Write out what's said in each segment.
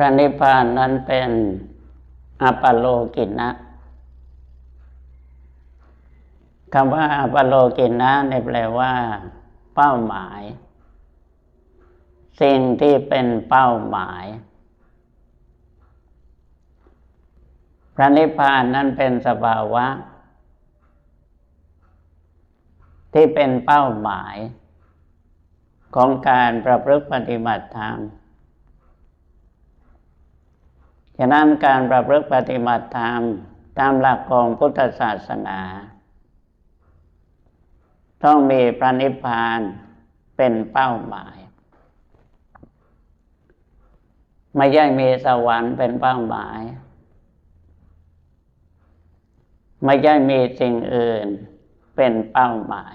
ระนิพพานนั้นเป็นอัปโลกินะคำว่าอัปโลกินะในแปลว่า เป้าหมาย สิ่งที่เป็นเป้าหมาย พระนิพพานนั้นเป็นสภาวะ ที่เป็นเป้าหมาย ของการประพฤติปฏิบัติธรรม ฉะนั้นการประพฤติปฏิบัติธรรมตามหลักของพุทธศาสนา ต้องมีพระนิพพานเป็นเป้าหมาย ไม่ใช่มีสวรรค์เป็นเป้าหมาย ไม่ใช่มีสิ่งอื่นเป็นเป้าหมาย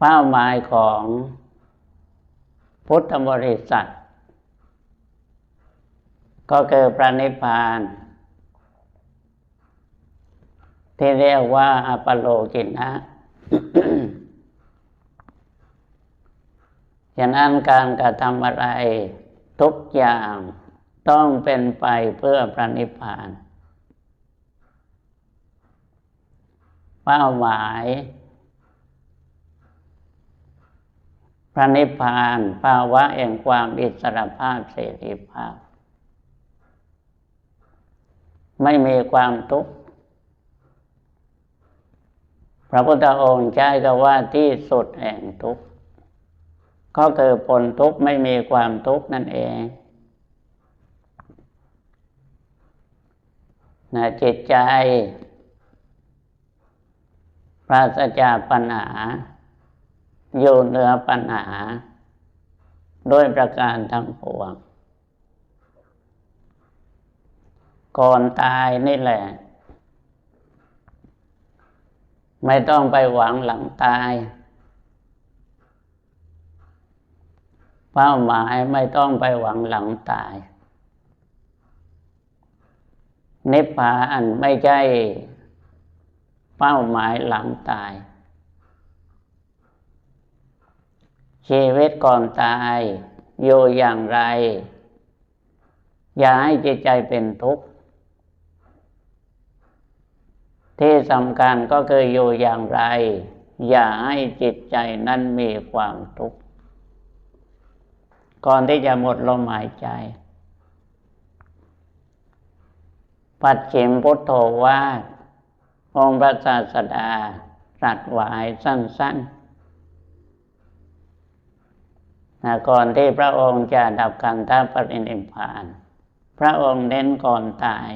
เป้าหมายของพุทธบริษัท ก็คือพระนิพพาน ที่เรียกว่าอปโลกินะ ฉะนั้นการกระทำอะไรทุกอย่างต้องเป็นไปเพื่อพระนิพพาน เป้าหมายพระนิพพานภาวะแห่งความอิสรภาพเสรีภาพ ไม่มีความทุกข์ พระพุทธองค์ใช้คำว่าที่สุดแห่งทุกข์ ก็คือผลทุกข์ไม่มีความทุกข์นั่นเองนะจิตใจปราศจากปัญหา อยู่เหนือปัญหา ด้วยประการทั้งปวง ก่อนตายนี่แหละ ไม่ต้องไปหวังหลังตาย เป้าหมายไม่ต้องไปหวังหลังตาย นิพพานไม่ใช่เป้าหมายหลังตาย ชีวิตก่อนตายอยู่อย่างไร อย่าให้จิตใจเป็นทุกข์ ที่สำคัญก็คืออยู่อย่างไร อย่าให้จิตใจนั้นมีความทุกข์ก่อนที่จะหมดลมหายใจ ปัจฉิมพุทโธว่าองค์พระศาสดาตรัสไว้สั้นๆนะก่อนที่พระองค์จะดับกันท่าปรินิพพาน พระองค์เน้นก่อนตาย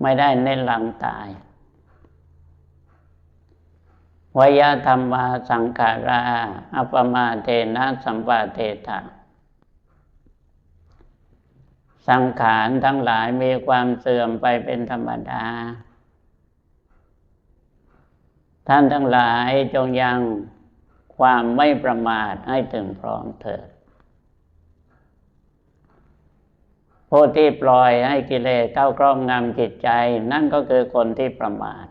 ไม่ได้เน้นหลังตายวยธรรมาสังขาราอัปมาเทนะสัมปาเทตาสังขารทั้งหลายมีความเสื่อมไปเป็นธรรมดา ท่านทั้งหลายจงยังความไม่ประมาทให้ถึงพร้อมเถิด ผู้ที่ปล่อยให้กิเลสเข้าครอบงำจิตใจ นั่นก็คือคนที่ประมาท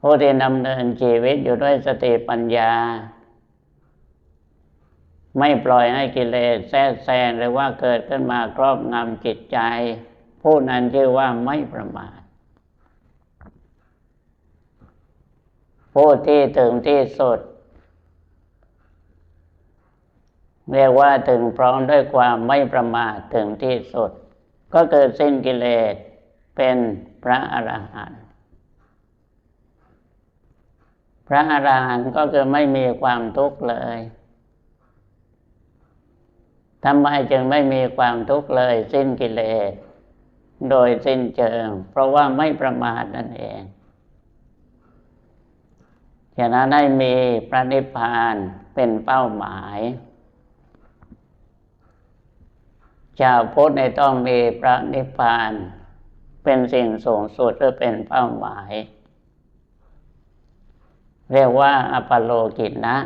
ผู้ที่ดำเนินชีวิตอยู่ด้วยสติปัญญา ไม่ปล่อยให้กิเลสแทรกแซงหรือว่าเกิดขึ้นมาครอบงำจิตใจ ผู้นั้นชื่อว่าไม่ประมาทผู้ที่ถึงที่สุด เรียกว่าถึงพร้อมด้วยความไม่ประมาทถึงที่สุด ก็เกิดสิ้นกิเลสเป็นพระอรหันต์พระอรหันต์ก็คือไม่มีความทุกข์เลยทำไมจึงไม่มีความทุกข์เลย สิ้นกิเลสโดยสิ้นเชิง เพราะว่าไม่ประมาทนั่นเองฉะนั้นได้มีพระนิพพานเป็นเป้าหมาย ชาวพุทธในต้องมีพระนิพพาน เป็นสิ่งสูงสุดหรือเป็นเป้าหมาย เรียกว่าอปโลกิตนะ